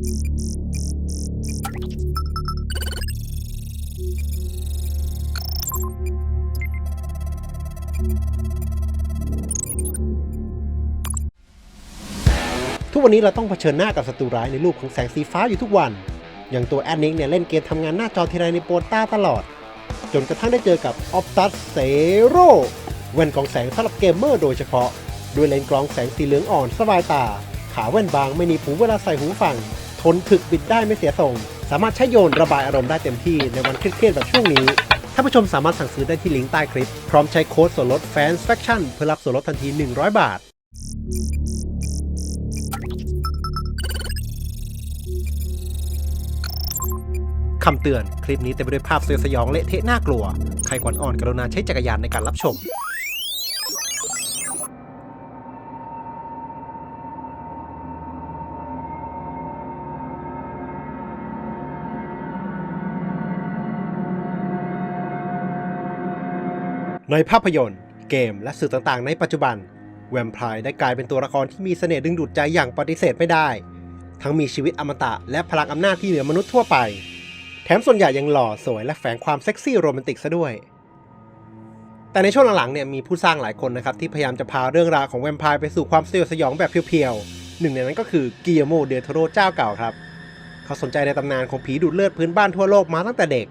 ทุกวันนี้เราต้องเผชิญหน้ากับศัตรูร้ายในรูปของแสงสีฟ้าอยู่ทุกวัน อย่างตัวแอนนิกเนี่ยเล่นเกมทำงานหน้าจอทีไรในโปรต้าตลอด จนกระทั่งได้เจอกับ Optus Zero แว่นกองแสงสำหรับเกมเมอร์โดยเฉพาะ ด้วยเลนส์กรองแสงสีเหลืองอ่อนสบายตา ขาแว่นบางไม่หนีบหูเวลาใส่หูฟัง ทนถึกบิดได้ไม่เสียทรง สามารถใช้โยนระบายอารมณ์ได้เต็มที่ในวันเครียดๆแบบช่วงนี้ท่านผู้ชมสามารถสั่งซื้อได้ที่ลิงก์ใต้คลิป พร้อมใช้โค้ดส่วนลด Fans Faction เพื่อรับส่วนลดทันที 100 บาทคำเตือน คลิปนี้เต็มไปด้วยภาพสยดสยองเละเทะน่ากลัว ใครขวัญอ่อนกรุณาใช้จักรยานในการรับชม ในภาพยนตร์ เกมและสื่อต่างๆ ในปัจจุบัน แวมไพร์ได้กลายเป็นตัวละครที่มีเสน่ห์ดึงดูดใจอย่างปฏิเสธไม่ได้ ทั้งมีชีวิตอมตะและพลังอำนาจที่เหนือมนุษย์ทั่วไป แถมส่วนใหญ่ยังหล่อสวยและแฝงความเซ็กซี่โรแมนติกซะด้วย แต่ในช่วงหลังๆเนี่ยมีผู้สร้างหลายคนนะครับที่พยายามจะพาเรื่องราวของแวมไพร์ไปสู่ความสยดสยองแบบเพียวๆหนึ่งในนั้นก็คือกิโยโมเดโทโรเจ้าเก่าครับเขาสนใจในตำนานของผีดูดเลือดพื้นบ้านทั่วโลกมาตั้งแต่เด็ก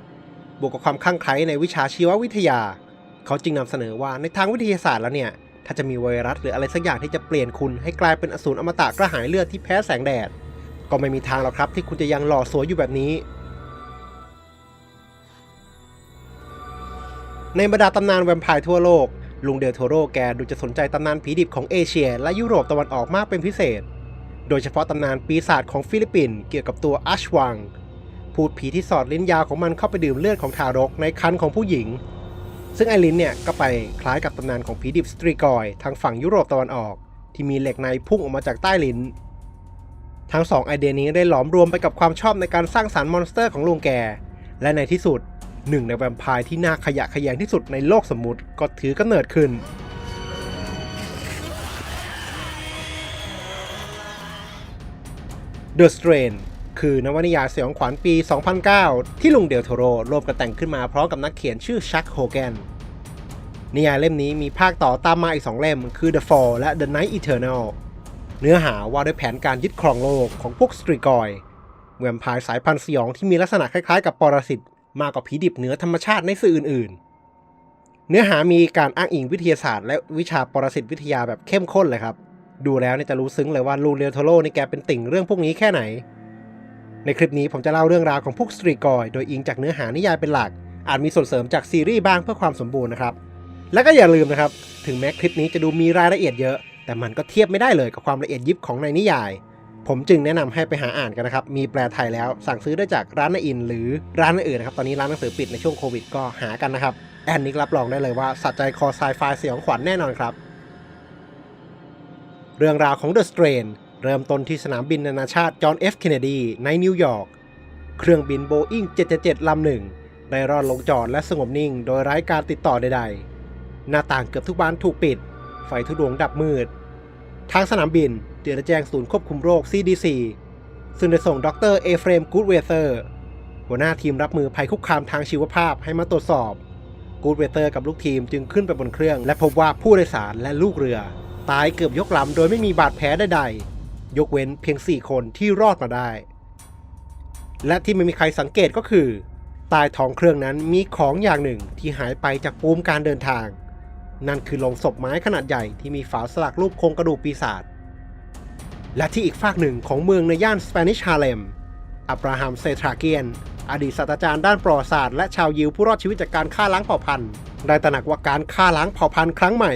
บวกกับความคลั่งไคล้ในวิชาชีววิทยา เขาจึงนำเสนอว่าในทางวิทยาศาสตร์แล้วเนี่ย ถ้าจะมีไวรัสหรืออะไรสักอย่างที่จะเปลี่ยนคุณให้กลายเป็นอสูรอมตะกระหายเลือดที่แพ้แสงแดด ก็ไม่มีทางหรอกครับที่คุณจะยังหล่อสวยอยู่แบบนี้ ในบรรดาตำนานแวมไพร์ทั่วโลก ลุงเดลโทโรแกดูจะสนใจตำนานผีดิบของเอเชีย และยุโรปตะวันออกมากเป็นพิเศษ โดยเฉพาะตำนานปีศาจของฟิลิปปินส์เกี่ยวกับตัวอัชวังพูดผีที่สอดลิ้นยาวของมันเข้าไปดื่มเลือดของทารกในครรภ์ของผู้หญิง ซึ่งไอลินเนี่ยก็ไปคล้ายกับตำนานของผีดิบสตรีกอยทางฝั่งยุโรปตะวันออก ที่มีเหล็กในพุ่งออกมาจากใต้ลิ้น ทั้งสองไอเดียนี้ได้หลอมรวมไปกับความชอบในการสร้างสารรค์มอนสเตอร์ของลุงแก และในที่สุดหนึ่งในแวมไพร์ที่น่าขยะแขยงที่สุดในโลกสมมุติก็ถือกำเนิดขึ้น The Strain คือนวนิยายสยองขวัญปี 2009 ที่ลุงเดลโทโรรวมกันแต่งขึ้นมาพร้อมกับนักเขียนชื่อชักโฮแกนนิยายเล่มนี้มีภาคต่อตามมาอีก 2 เล่ม คือ The Fall และ The Night Eternal เนื้อหาว่าด้วยแผนการยึดครองโลกของพวกสตรีกอยแวมไพร์สายพันธุ์สยองที่มีลักษณะคล้ายๆ กับปรสิตมากกว่าผีดิบเหนือธรรมชาติในสื่ออื่น ๆ เนื้อหามีการอ้างอิงวิทยาศาสตร์และวิชาปรสิตวิทยาแบบเข้มข้นเลยครับ ดูแล้วเนี่ยจะรู้ซึ้งเลยว่าลูเรียโทโรนี่แกเป็นติ่งเรื่องพวกนี้แค่ไหน ในคลิปนี้ผมจะเล่าเรื่องราวของพวกสตรีกอยโดยอิงจากเนื้อหานิยายเป็นหลัก อาจมีส่วนเสริมจากซีรีส์บ้างเพื่อความสมบูรณ์นะครับ และก็อย่าลืมนะครับ ถึงแม้คลิปนี้จะดูมีรายละเอียดเยอะ แต่มันก็เทียบไม่ได้เลยกับความละเอียดยิบของในนิยาย ผมจึงแนะนำให้ไปหาอ่านกันนะครับ มีแปลไทยแล้ว สั่งซื้อได้จากร้านนอิน หรือร้านอื่นนะครับ ตอนนี้ร้านหนังสือปิดในช่วงโควิดก็หากันนะครับ แอนนิกรับรองได้เลยว่าสัจใจคอไซไฟสยองขวัญแน่นอนครับ เรื่องราวของ The Strain เริ่มต้นที่สนามบินนานาชาติจอห์นเอฟเคนเนดีในนิวยอร์ก เครื่องบินโบอิ้ง777 ลำหนึ่ง ได้รอดลงจอดและสงบนิ่งโดยไร้การติดต่อใดๆ หน้าต่างเกือบทุกบานถูกปิด ไฟทุกดวงดับมืด ทางสนามบินเตือนและแจ้งศูนย์ควบคุมโรค CDC ซึ่งได้ส่งดรเอเฟรมกูดเวเซอร์หัวหน้าทีมรับมือภัยคุกคามทางชีวภาพให้มาตรวจสอบ กูดเวเซอร์กับลูกทีมจึงขึ้นไปบนเครื่อง และพบว่าผู้โดยสารและลูกเรือ ตายเกือบยกลำโดยไม่มีบาดแผลใดๆ ยกเว้นเพียง 4 คนที่รอดมาได้ และที่ไม่มีใครสังเกตก็คือ ใต้ท้องเครื่องนั้นมีของอย่างหนึ่งที่หายไปจากปูมการเดินทาง นั่นคือลงศพไม้ขนาดใหญ่ที่มีฝาสลักรูปโครงกระดูกปีศาจและที่อีกฝากหนึ่งของเมืองในย่านสเปนิชฮาเลม อับราฮัมเซทราเกียน อดีตศาสตราจารย์ด้านประวัติศาสตร์และชาวยิวผู้รอดชีวิตจากการฆ่าล้างเผ่าพันธุ์ ได้ตระหนักว่าการฆ่าล้างเผ่าพันธุ์ครั้งใหม่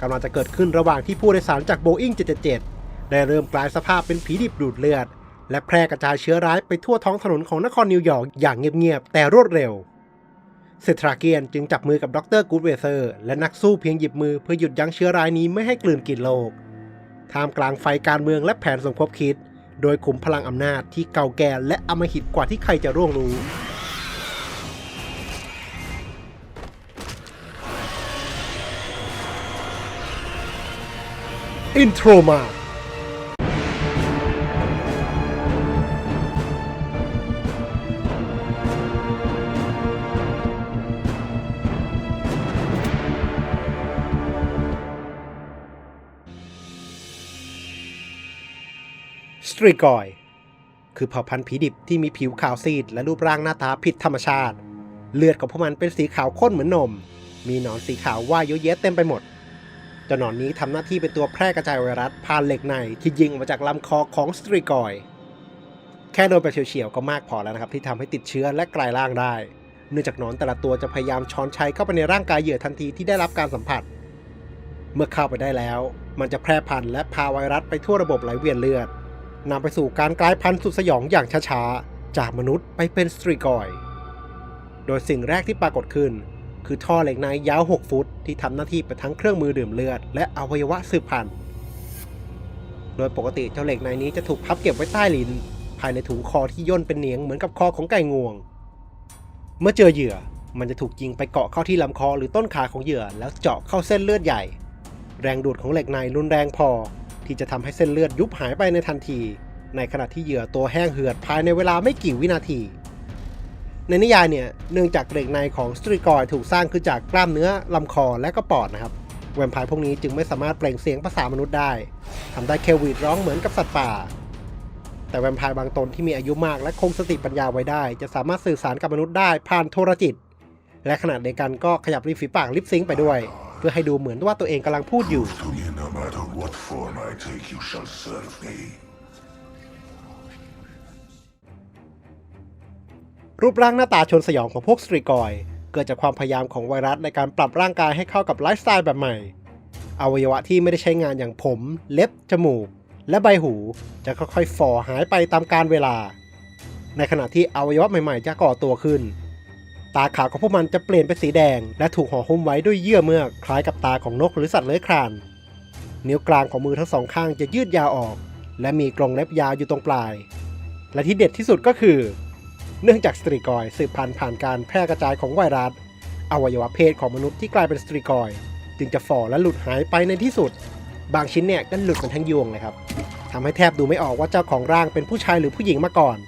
กำลังจะเกิดขึ้นระหว่างที่ผู้โดยสารจากโบอิง777 ได้เริ่มกลายสภาพเป็นผีดิบดูดเลือด และแพร่กระจายเชื้อร้ายไปทั่วท้องถนนของนครนิวยอร์กอย่างเงียบๆแต่รวดเร็วเซทราเกียนจึงจับมือกับดรกูดเวเซอร์ และนักสู้เพียงหยิบมือเพื่อหยุดยั้งเชื้อร้ายนี้ไม่ให้กลืนกินโลก ท่ามกลางไฟการเมืองและแผนสมคบคิด โดยขุมพลังอำนาจที่เก่าแก่และอำมหิตกว่าที่ใครจะร่วงรู้ อินโทรมา ตรีกอย คือเผ่าพันธุ์ผีดิบที่มีผิวขาวซีดและรูปร่างหน้าตาผิดธรรมชาติ เลือดของพวกมันเป็นสีขาวข้นเหมือนนม มีหนอนสีขาวว่ายเยอะแยะเต็มไปหมดเจ้าหนอนนี้ทำหน้าที่เป็นตัวแพร่กระจายไวรัสผ่านเหล็กในที่ยิงออกมาจากลำคอของสตรีกอย แค่โดนไปเฉียวๆก็มากพอแล้วนะครับที่ทำให้ติดเชื้อและกลายร่างได้ เนื่องจากหนอนแต่ละตัวจะพยายามช้อนชัยเข้าไปในร่างกายเหยื่อทันทีที่ได้รับการสัมผัส เมื่อเข้าไปได้แล้ว มันจะแพร่พันธุ์และพาไวรัสไปทั่วระบบไหลเวียนเลือด นำไปสู่การกลายพันธุ์สุดสยองอย่างช้าๆ จากมนุษย์ไปเป็นสตรีกอย โดยสิ่งแรกที่ปรากฏขึ้น คือท่อเหล็กในยาว 6 ฟุต ที่ทำหน้าที่เป็นทั้งเครื่องมือดื่มเลือด และอวัยวะสืบพันธุ์ โดยปกติเจ้าเหล็กในนี้จะถูกพับเก็บไว้ใต้ลิ้น ภายในถุงคอที่ย่นเป็นเหนียงเหมือนกับคอของไก่งวง เมื่อเจอเหยื่อมันจะถูกยิงไปเกาะเข้าที่ลำคอหรือต้นขาของเหยื่อ แล้วเจาะเข้าเส้นเลือดใหญ่ แรงดูดของเหล็กในรุนแรงพอ ที่จะทำให้เส้นเลือดยุบหายไปในทันที ในขณะที่เหยื่อตัวแห้งเหือดภายในเวลาไม่กี่วินาที ในนิยายเนี่ยเนื่องจากเหล็กในของสตรีกอยถูกสร้างขึ้นจากกล้ามเนื้อลำคอและก็ปอดนะครับแวมไพร์พวกนี้จึงไม่สามารถเปล่งเสียงภาษามนุษย์ได้ทำได้แค่หวีดร้องเหมือนกับสัตว์ป่า แต่แวมไพร์บางตนที่มีอายุมากและคงสติปัญญาไว้ได้ จะสามารถสื่อสารกับมนุษย์ได้ผ่านโทรจิต และขณะเดียวกันก็ขยับริมฝีปากลิปซิงไปด้วย เพื่อให้ดูเหมือนว่าตัวเองกำลังพูดอยู่ รูปร่างหน้าตาชนสยองของพวกสตรีกอย เกิดจากความพยายามของไวรัสในการปรับร่างกายให้เข้ากับไลฟ์สไตล์แบบใหม่ อวัยวะที่ไม่ได้ใช้งานอย่างผม เล็บ จมูก และใบหูจะค่อยๆฝ่อหายไปตามกาลเวลา ในขณะที่อวัยวะใหม่ๆจะก่อตัวขึ้น ตาขาวของพวกมันจะเปลี่ยนเป็นสีแดง และถูกห่อหุ้มไว้ด้วยเยื่อเมือกคล้ายกับตาของนกหรือสัตว์เลื้อยคลาน นิ้วกลางของมือทั้งสองข้างจะยืดยาวออก และมีกรงเล็บยาวอยู่ตรงปลาย และที่เด็ดที่สุดก็คือ เนื่องจากสตรีกอยสืบพันธุ์ผ่านการแพร่กระจายของไวรัสอวัยวะเพศของมนุษย์ที่กลายเป็นสตรีกอย จึงจะฝ่อและหลุดหายไปในที่สุด บางชิ้นเนี่ยก็หลุดเป็นทั้งยวงเลยครับทำให้แทบดูไม่ออกว่าเจ้าของร่างเป็นผู้ชายหรือผู้หญิงมาก่อน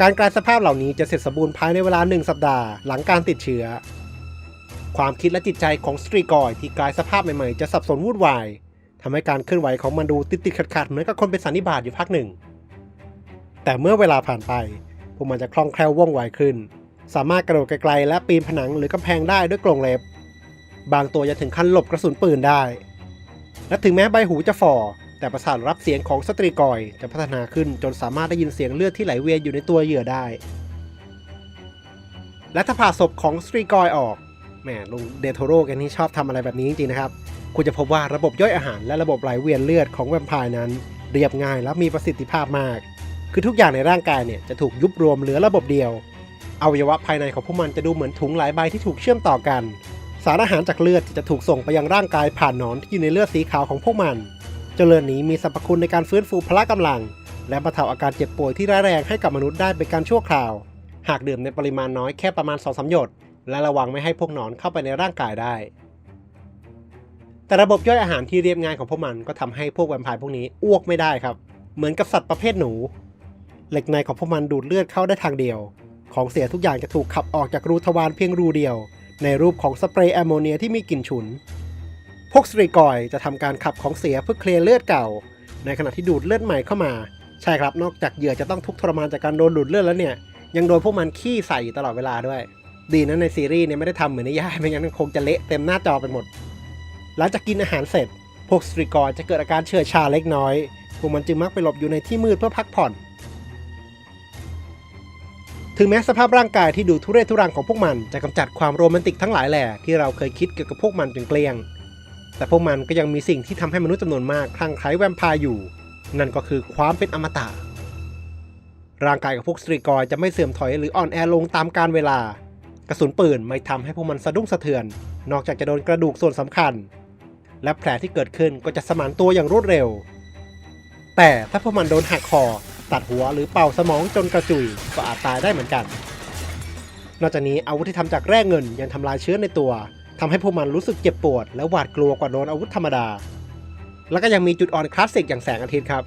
การกลายสภาพเหล่านี้จะเสร็จสมบูรณ์ภายในเวลาหนึ่งสัปดาห์หลังการติดเชื้อ ความคิดและจิตใจของสตรีกอยที่กลายสภาพใหม่ๆ จะสับสนวุ่นวายทำให้การเคลื่อนไหวของมันดูติดๆขัดๆเหมือนกับคนเป็นสันนิบาตอยู่พักหนึ่ง แต่เมื่อเวลาผ่านไป พวกมันจะคล่องแคล่วว่องไวขึ้น สามารถกระโดดไกลๆและปีนผนังหรือกำแพงได้ด้วยกรงเล็บ บางตัวจะถึงขั้นหลบกระสุนปืนได้ และถึงแม้ใบหูจะฝ่อ แต่ประสาทรับเสียงของสตรีกอยจะพัฒนาขึ้นจนสามารถได้ยินเสียงเลือดที่ไหลเวียนอยู่ในตัวเหยื่อได้ และถ้าผ่าศพของสตรีกอยออกแหมลุงเดโทโร่แกนี่ชอบทำอะไรแบบนี้จริงๆนะครับ คุณจะพบว่าระบบย่อยอาหารและระบบไหลเวียนเลือดของแวมไพร์นั้น เรียบง่ายและมีประสิทธิภาพมาก คือทุกอย่างในร่างกายเนี่ยจะถูกยุบรวมเหลือระบบเดียวอวัยวะภายในของพวกมันจะดูเหมือนถุงหลายใบที่ถูกเชื่อมต่อกัน สารอาหารจากเลือดจะถูกส่งไปยังร่างกายผ่านหนอนที่อยู่ในเลือดสีขาวของพวกมัน เจริญนี้มีสรรพคุณในการฟื้นฟูพละกำลัง และบรรเทาอาการเจ็บป่วยที่ร้ายแรงให้กับมนุษย์ได้เป็นการชั่วคราว หากดื่มในปริมาณน้อยแค่ประมาณ2อสหยด และระวังไม่ให้พวกหนอนเข้าไปในร่างกายได้ แต่ระบบย่อยอาหารที่เรียบง่ายของพวกมันก็ทำให้พวกแวมไพร์พวกนี้อ้วกไม่ได้ครับ เหมือนกับสัตว์ประเภทหนู เหล็กในของพวกมันดูดเลือดเข้าได้ทางเดียว ของเสียทุกอย่างจะถูกขับออกจากรูทวารเพียงรูเดียว ในรูปของสเปรย์แอมโมเนียที่มีกลิ่นฉุน พวกสตรีกอยจะทำการขับของเสียเพื่อเคลียร์เลือดเก่า ในขณะที่ดูดเลือดใหม่เข้ามา ใช่ครับ นอกจากเหยื่อจะต้องทุกข์ทรมานจากการโดนดูดเลือดแล้วเนี่ย ยังโดนพวกมันขี้ใส่อยู่ตลอดเวลาด้วย ดีนะในซีรีส์เนี่ยไม่ได้ทำเหมือนในนิยายไม่งั้นคงจะเละเต็มหน้าจอไปหมด หลังจากกินอาหารเสร็จ พวกสตรีกอยจะเกิดอาการเชื่อชาเล็กน้อย พวกมันจึงมักไปหลบอยู่ในที่มืดเพื่อพักผ่อน ถึงแม้สภาพร่างกายที่ดูทุเรศทุรังของพวกมันจะกำจัดความโรแมนติกทั้งหลายแหล่ที่เราเคยคิดเกี่ยวกับพวกมันจนเกลี้ยง แต่พวกมันก็ยังมีสิ่งที่ทำให้มนุษย์จำนวนมากคลั่งไคล้แวมไพร์อยู่ นั่นก็คือความเป็นอมตะ ร่างกายของพวกสตรีกอยจะไม่เสื่อมถอยหรืออ่อนแอลงตามกาลเวลา กระสุนปืนไม่ทำให้พวกมันสะดุ้งสะเทือน นอกจากจะโดนกระดูกส่วนสำคัญ และแผลที่เกิดขึ้นก็จะสมานตัวอย่างรวดเร็ว แต่ถ้าพวกมันโดนหักคอตัดหัวหรือเป่าสมองจนกระจุยก็อาจตายได้เหมือนกัน นอกจากนี้อาวุธที่ทำจากแร่เงินยังทำลายเชื้อในตัว ทำให้พวกมันรู้สึกเจ็บปวด และหวาดกลัวกว่าโดนอาวุธธรรมดา แล้วก็ยังมีจุดอ่อนคลาสสิกอย่างแสงอาทิตย์ครับ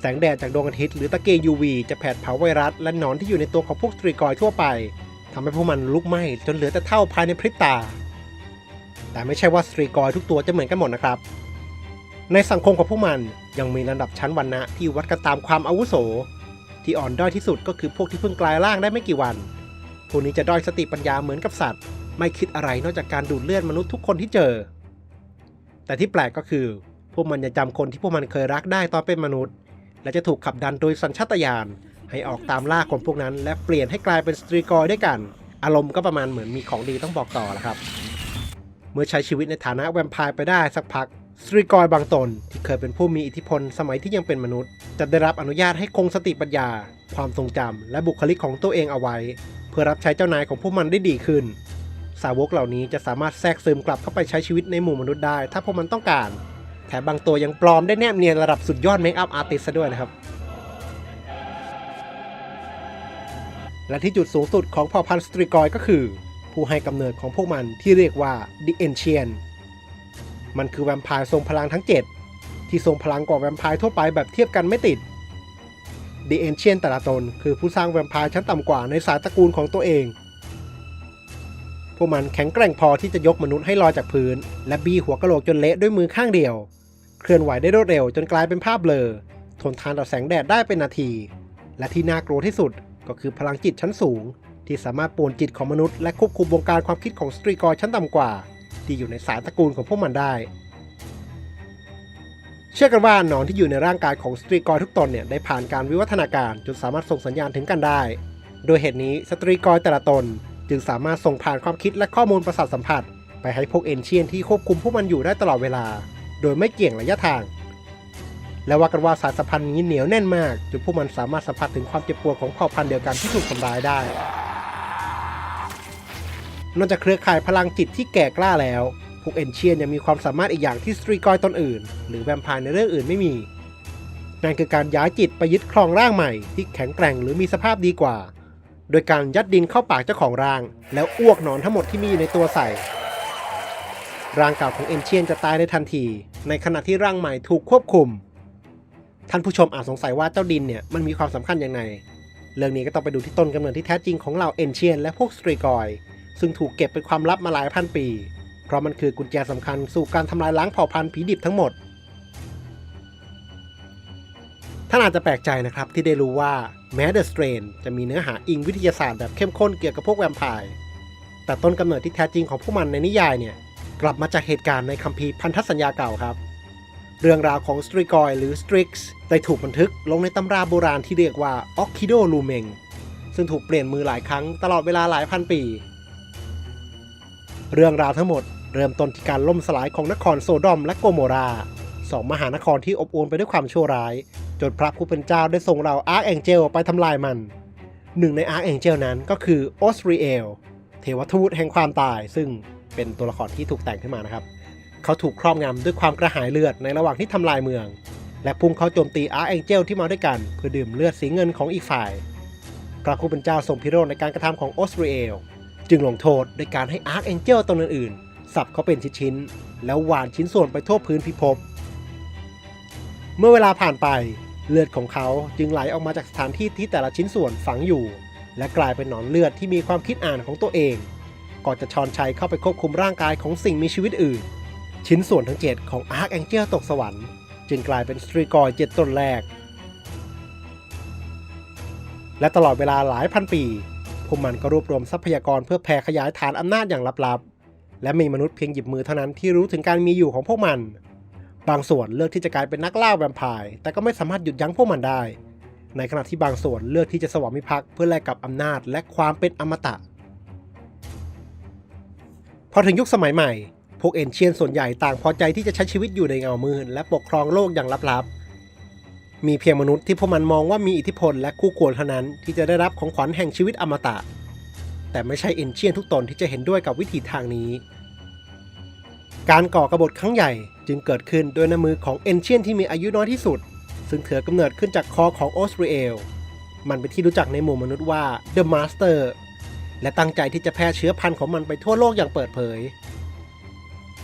แสงแดดจากดวงอาทิตย์หรือตะเกียง UV จะแผดเผาไวรัส และหนอนที่อยู่ในตัวของพวกสตรีกอยทั่วไปทำให้พวกมันลุกไหม้จนเหลือแต่เท่าภายในพริบตา แต่ไม่ใช่ว่าสตรีกอยทุกตัวจะเหมือนกันหมดนะครับ ในสังคมของพวกมันยังมีระดับชั้นวรรณะที่วัดกันตามความอาวุโส ที่อ่อนด้อยที่สุดก็คือพวกที่เพิ่งกลายร่างได้ไม่กี่วันพวกนี้จะด้อยสติปัญญาเหมือนกับสัตว์ ไม่คิดอะไรนอกจากการดูดเลือดมนุษย์ทุกคนที่เจอ แต่ที่แปลกก็คือ พวกมันจะจำคนที่พวกมันเคยรักได้ตอนเป็นมนุษย์ และจะถูกขับดันโดยสัญชาตญาณให้ออกตามล่าคนพวกนั้น และเปลี่ยนให้กลายเป็นสตรีกอยด้วยกัน อารมณ์ก็ประมาณเหมือนมีของดีต้องบอกต่อละครับ เมื่อใช้ชีวิตในฐานะแวมไพร์ไปได้สักพักสตรีกอยบางตนที่เคยเป็นผู้มีอิทธิพลสมัยที่ยังเป็นมนุษย์ จะได้รับอนุญาตให้คงสติปัญญา ความทรงจำและบุคลิกของตัวเองเอาไว้ เพื่อรับใช้เจ้านายของพวกมันได้ดีขึ้น สาวกเหล่านี้จะสามารถแทรกซึมกลับเข้าไปใช้ชีวิตในหมู่มนุษย์ได้ ถ้าพวกมันต้องการ แถมบางตัวยังปลอมได้แนบเนียนระดับสุดยอดเมคอัพอาร์ติสซะด้วยนะครับ และที่จุดสูงสุดของเผ่าพันธุ์สตรีกอยก็คือ ผู้ให้กำเนิดของพวกมันที่เรียกว่า The Ancient มันคือแวมไพร์ทรงพลังทั้ง 7 ที่ทรงพลังกว่าแวมไพร์ทั่วไปแบบเทียบกันไม่ติด The Ancient แต่ละตนคือผู้สร้างแวมไพร์ชั้นต่ำกว่าในสายตระกูลของตัวเอง พวกมันแข็งแกร่งพอที่จะยกมนุษย์ให้ลอยจากพื้น และบี้หัวกะโหลกจนเละด้วยมือข้างเดียว เคลื่อนไหวได้รวดเร็วจนกลายเป็นภาพเบลอ ทนทานต่อแสงแดดได้เป็นนาที และที่น่ากลัวที่สุดก็คือพลังจิตชั้นสูง ที่สามารถป่วนจิตของมนุษย์และควบคุมวงการความคิดของสตรีกอชั้นต่ำกว่า ที่อยู่ในสายตระกูลของพวกมันได้เชื่อกันว่าหนอนที่อยู่ในร่างกายของสตรีกอยทุกตนเนี่ยได้ผ่านการวิวัฒนาการจนสามารถส่งสัญญาณถึงกันได้ โดยเหตุนี้สตรีกอยแต่ละตน จึงสามารถส่งผ่านความคิดและข้อมูลประสาทสัมผัส ไปให้พวกเอนเชียนที่ควบคุมพวกมันอยู่ได้ตลอดเวลา โดยไม่เกี่ยงระยะทาง และว่ากันว่าสายสัมพันธ์นี้เหนียวแน่นมากจนพวกมันสามารถสัมผัสถึงความเจ็บปวดของเผ่าพันธุ์เดียวกันที่ถูกทำร้ายได้ นอกจากเครือข่ายพลังจิตที่แก่กล้าแล้ว พวกเอนเชียนยังมีความสามารถอีกอย่างที่สตรีกอยตนอื่น หรือแวมไพร์ในเรื่องอื่นไม่มีนั่นคือการย้ายจิตไปยึดครองร่างใหม่ที่แข็งแกร่งหรือมีสภาพดีกว่า โดยการยัดดินเข้าปากเจ้าของร่าง แล้วอ้วกหนอนทั้งหมดที่มีอยู่ในตัวใส่ร่างเก่าของเอ็นเชียนจะตายในทันที ในขณะที่ร่างใหม่ถูกควบคุม ท่านผู้ชมอาจสงสัยว่าเจ้าดินเนี่ยมันมีความสำคัญอยังไงเรื่องนี้ก็ต้องไปดูที่ต้นกำเนิดที่แท้จริงของเหล่าเอ็นเชียนและพวกสตรีกอย ซึ่งถูกเก็บเป็นความลับมาหลายพันปี เพราะมันคือกุญแจสำคัญสู่การทำลายล้างเผ่าพันธุ์ผีดิบทั้งหมด ท่านอาจจะแปลกใจนะครับที่ได้รู้ว่าแม้เดอะสเตรนจะมีเนื้อหาอิงวิทยาศาสตร์แบบเข้มข้นเกี่ยวกับพวกแวมไพร์แต่ต้นกำเนิดที่แท้จริงของพวกมันในนิยายเนี่ยกลับมาจากเหตุการณ์ในคัมภีร์พันธสัญญาเก่าครับ เรื่องราวของสตรีกอยหรือสตริกส์ได้ถูกบันทึกลงในตำราโบราณที่เรียกว่าออคิโดลูเมงซึ่งถูกเปลี่ยนมือหลายครั้งตลอดเวลาหลายพันปี เรื่องราวทั้งหมดเริ่มต้นที่การล่มสลายของนครโซดอมและโกโมราสองมหานครที่อบอวลไปด้วยความชั่วร้าย จนพระผู้เป็นเจ้าได้ส่งเราอาร์คแองเจลไปทำลายมัน หนึ่งในอาร์คแองเจลนั้นก็คือออสเรียลเทวทูตแห่งความตาย ซึ่งเป็นตัวละครที่ถูกแต่งขึ้นมานะครับ เขาถูกครอบงำด้วยความกระหายเลือดในระหว่างที่ทำลายเมือง และพุ่งเข้าโจมตีอาร์คแองเจลที่มาด้วยกันเพื่อดื่มเลือดสีเงินของอีกฝ่าย พระผู้เป็นเจ้าทรงพิโรธในการกระทำของออสเรียลจึงลงโทษด้วยการให้อาร์คแองเจลตนอื่นๆสับเขาเป็นชิ้นๆแล้วหวานชิ้นส่วนไปทั่วพื้นพิภพเมื่อเวลาผ่านไป เลือดของเขาจึงไหลออกมาจากสถานที่ที่แต่ละชิ้นส่วนฝังอยู่ และกลายเป็นหนอนเลือดที่มีความคิดอ่านของตัวเองก่อนจะชอนชัยเข้าไปควบคุมร่างกายของสิ่งมีชีวิตอื่น ชิ้นส่วนทั้ง 7 ของอาร์คแองเจลตกสวรรค์ จึงกลายเป็นสตรีกอยเจ็ดตนแรก และตลอดเวลาหลายพันปี พวกมันก็รวบรวมทรัพยากรเพื่อแผ่ขยายฐานอำนาจอย่างลับๆ และมีมนุษย์เพียงหยิบมือเท่านั้นที่รู้ถึงการมีอยู่ของพวกมัน บางส่วนเลือกที่จะกลายเป็นนักล่าแวมไพร์แต่ก็ไม่สามารถหยุดยั้งพวกมันได้ ในขณะที่บางส่วนเลือกที่จะสวามิภักดิ์เพื่อแลกกับอำนาจและความเป็นอมตะ พอถึงยุคสมัยใหม่ พวกเอนเชียนส่วนใหญ่ต่างพอใจที่จะใช้ชีวิตอยู่ในเงามืดและปกครองโลกอย่างลับๆ มีเพียงมนุษย์ที่พวกมันมองว่ามีอิทธิพลและคู่ควรเท่านั้นที่จะได้รับของขวัญแห่งชีวิตอมตะ แต่ไม่ใช่เอนเชียนทุกตนที่จะเห็นด้วยกับวิธีทางนี้ การก่อกบฏครั้งใหญ่จึงเกิดขึ้นโดยน้ำมือของเอนเชียนที่มีอายุน้อยที่สุด ซึ่งเถือกำเนิดขึ้นจากคอของออสเรียลมันเป็นที่รู้จักในหมู่มนุษย์ว่า The Master และตั้งใจที่จะแพร่เชื้อพันธุ์ของมันไปทั่วโลกอย่างเปิดเผย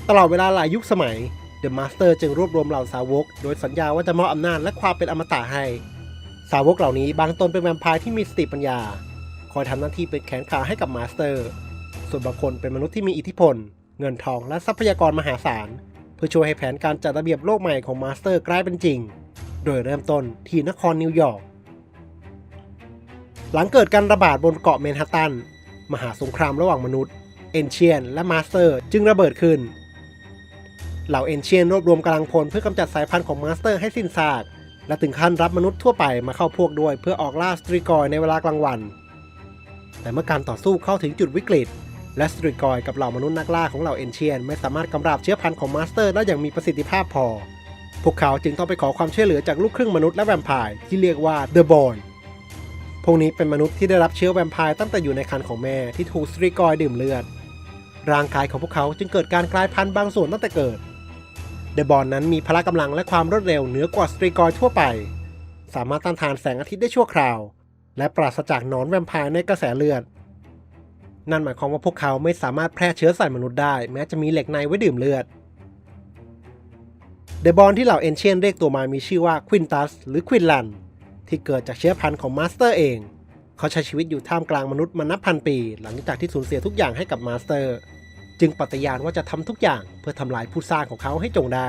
ตลอดเวลาหลายยุคสมัย The Master จึงรวบรวมเหล่าสาวก โดยสัญญาว่าจะมอบอำนาจและความเป็นอมตะให้ สาวกเหล่านี้บางตนเป็นแวมไพร์ที่มีสติปัญญา คอยทำหน้าที่เป็นแขนขาให้กับมาสเตอร์ ส่วนบางคนเป็นมนุษย์ที่มีอิทธิพล เงินทองและทรัพยากรมหาศาล เพื่อช่วยให้แผนการจัดระเบียบโลกใหม่ของมาสเตอร์กลายเป็นจริง โดยเริ่มต้นที่นครนิวยอร์กหลังเกิดการระบาดบนเกาะแมนฮัตตัน มหาสงครามระหว่างมนุษย์ เอนเชียน และมาสเตอร์จึงระเบิดขึ้น เหล่าเอนเชียนรวบรวมกำลังพลเพื่อกำจัดสายพันธุ์ของมาสเตอร์ให้สิ้นซากและถึงขั้นรับมนุษย์ทั่วไปมาเข้าพวกด้วยเพื่อออกล่าสตรีกอยในเวลากลางวัน แต่เมื่อการต่อสู้เข้าถึงจุดวิกฤต และสตรีกอยกับเหล่ามนุษย์นักล่าของเหล่าเอนเชียน ไม่สามารถกำราบเชื้อพันธุ์ของมาสเตอร์ได้อย่างมีประสิทธิภาพพอ พวกเขาจึงต้องไปขอความช่วยเหลือจากลูกครึ่งมนุษย์และแวมไพร์ที่เรียกว่า The Born พวกนี้เป็นมนุษย์ที่ได้รับเชื้อแวมไพร์ตั้งแต่อยู่ในครรภ์ของแม่ที่ถูกสตรีกอยดื่มเลือด ร่างกายของพวกเขาจึงเกิดการกลายพันธุ์บางส่วนตั้งแต่เกิด เดบอนนั้นมีพละกำลังและความรวดเร็วเหนือกว่าสตรีกอยทั่วไป สามารถต้านทานแสงอาทิตย์ได้ชั่วคราว และปราศจากหนอนแวมไพร์ในกระแสเลือด นั่นหมายความว่าพวกเขาไม่สามารถแพร่เชื้อใส่มนุษย์ได้ แม้จะมีเหล็กในไว้ดื่มเลือดเดบอนที่เหล่าเอนเชียนเรียกตัวมามีชื่อว่าควินตัสหรือควินลัน ที่เกิดจากเชื้อพันธุ์ของมาสเตอร์เอง เขาใช้ชีวิตอยู่ท่ามกลางมนุษย์มานับพันปี หลังจากที่สูญเสียทุกอย่างให้กับมาสเตอร์ จึงปฏิญาณว่าจะทำทุกอย่างเพื่อทำลายผู้สร้างของเขาให้จงได้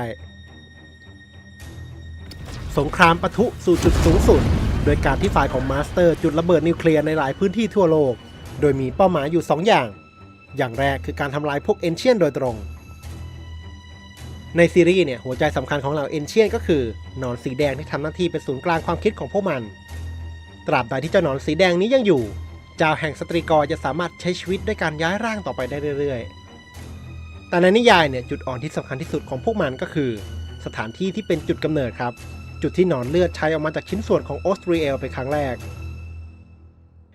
สงครามปะทุสู่จุดสูงสุด โดยการที่ฝ่ายของมาสเตอร์จุดระเบิดนิวเคลียร์ในหลายพื้นที่ทั่วโลก โดยมีเป้าหมายอยู่ 2 อย่าง อย่างแรกคือการทำลายพวกเอนเชียนโดยตรง ในซีรีส์เนี่ยหัวใจสำคัญของเหล่าเอนเชียนก็คือหนอนสีแดงที่ทำหน้าที่เป็นศูนย์กลางความคิดของพวกมัน ตราบใดที่เจ้าหนอนสีแดงนี้ยังอยู่เจ้าแห่งสตรีกรจะสามารถใช้ชีวิตด้วยการย้ายร่างต่อไปได้เรื่อยๆ แต่ในนิยายเนี่ยจุดอ่อนที่สำคัญที่สุดของพวกมันก็คือ สถานที่ที่เป็นจุดกำเนิดครับ จุดที่หนอนเลือดใช้ออกมาจากชิ้นส่วนของออสเตรียลเป็นครั้งแรก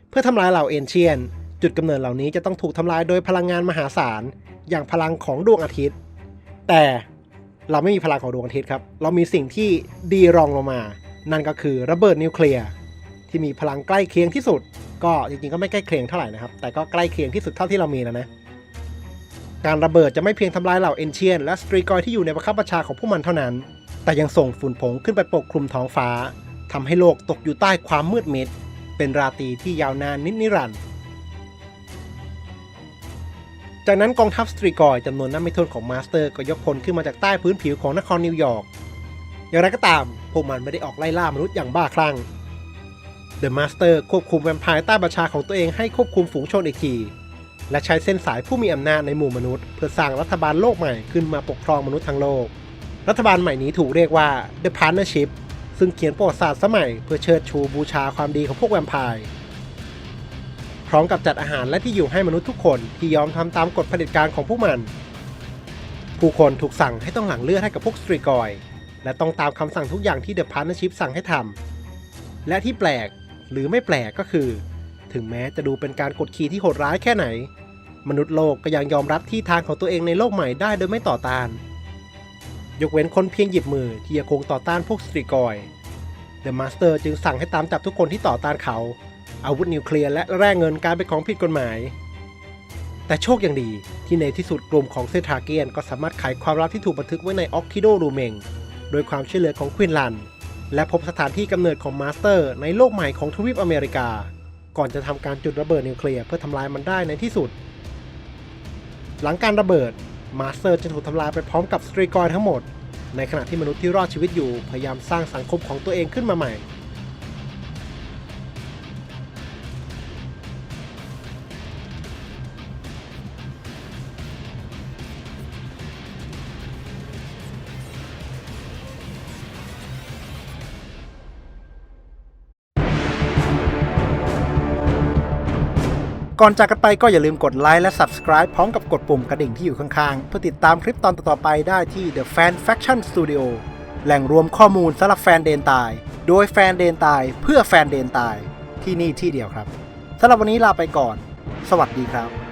เพื่อทำลายเหล่าเอนเชียน จุดกำเนิดเหล่านี้จะต้องถูกทำลายโดยพลังงานมหาศาล อย่างพลังของดวงอาทิตย์ แต่เราไม่มีพลังของดวงอาทิตย์ครับ เรามีสิ่งที่ดีรองลงมา นั่นก็คือระเบิดนิวเคลียร์ที่มีพลังใกล้เคียงที่สุด ก็จริงๆก็ไม่ใกล้เคียงเท่าไหร่นะครับ แต่ก็ใกล้เคียงที่สุดเท่าที่เรามีแล้วนะ การระเบิดจะไม่เพียงทำลายเหล่าเอนเชียน และสตรีกอยที่อยู่ในประคับประชาของพวกมันเท่านั้น แต่ยังส่งฝุ่นผงขึ้นไปปกคลุมท้องฟ้าทำให้โลกตกอยู่ใต้ความมืดมิด เป็นราตรีที่ยาวนานนิดนิรันดร์จากนั้นกองทัพสตรีกอยจำนวนนับไม่ถ้วนของมาสเตอร์ก็ยกพลขึ้นมาจากใต้พื้นผิวของนครนิวยอร์ก อย่างไรก็ตาม พวกมันไม่ได้ออกไล่ล่ามนุษย์อย่างบ้าคลั่งเดอะมาสเตอร์ควบคุมแวมไพร์ใต้บัญชาของตัวเองให้ควบคุมฝูงชนอีกทีและใช้เส้นสายผู้มีอำนาจในหมู่มนุษย์ เพื่อสร้างรัฐบาลโลกใหม่ขึ้นมาปกครองมนุษย์ทั้งโลก รัฐบาลใหม่นี้ถูกเรียกว่า The Partnership ซึ่งเขียนประวัติศาสตร์สมัยเพื่อเชิดชูบูชาความดีของพวกแวมไพร์พร้อมกับจัดอาหารและที่อยู่ให้มนุษย์ทุกคนที่ยอมทำตามกฎเผด็จการของพวกมัน ผู้คนถูกสั่งให้ต้องหลั่งเลือดให้กับพวกสตรีกอย และต้องตามคำสั่งทุกอย่างที่ The Partnership สั่งให้ทำและที่แปลกหรือไม่แปลกก็คือ ถึงแม้จะดูเป็นการกดขี่ที่โหดร้ายแค่ไหน มนุษย์โลกก็ยังยอมรับที่ทางของตัวเองในโลกใหม่ได้โดยไม่ต่อต้าน ยกเว้นคนเพียงหยิบมือที่ยังคงต่อต้านพวกสตรีกอยเดอะมาสเตอร์จึงสั่งให้ตามจับทุกคนที่ต่อต้านเขา อาวุธนิวเคลียร์และแร่เงินการเป็นของผิดกฎหมาย แต่โชคยังดีที่ในที่สุดกลุ่มของเซทาเกียนก็สามารถไขความลับที่ถูกบันทึกไว้ในออกคิโดรูเมงโดยความช่วยเหลือของควินลัน และพบสถานที่กำเนิดของมาสเตอร์ ในโลกใหม่ของทวีปอเมริกา ก่อนจะทำการจุดระเบิดนิวเคลียร์เพื่อทำลายมันได้ในที่สุด หลังการระเบิด มาสเตอร์จะถูกทำลายไปพร้อมกับสตรีกอยทั้งหมด ในขณะที่มนุษย์ที่รอดชีวิตอยู่พยายามสร้างสังคมของตัวเองขึ้นมาใหม่ ก่อนจากกันไปก็อย่าลืมกดไลค์และ Subscribe พร้อมกับกดปุ่มกระดิ่งที่อยู่ข้างๆ เพื่อติดตามคลิปตอนต่อๆไปได้ที่ The Fan Faction Studio แหล่งรวมข้อมูลสำหรับแฟนเดนตาย โดยแฟนเดนตายเพื่อแฟนเดนตายที่นี่ที่เดียวครับสำหรับวันนี้ลาไปก่อน สวัสดีครับ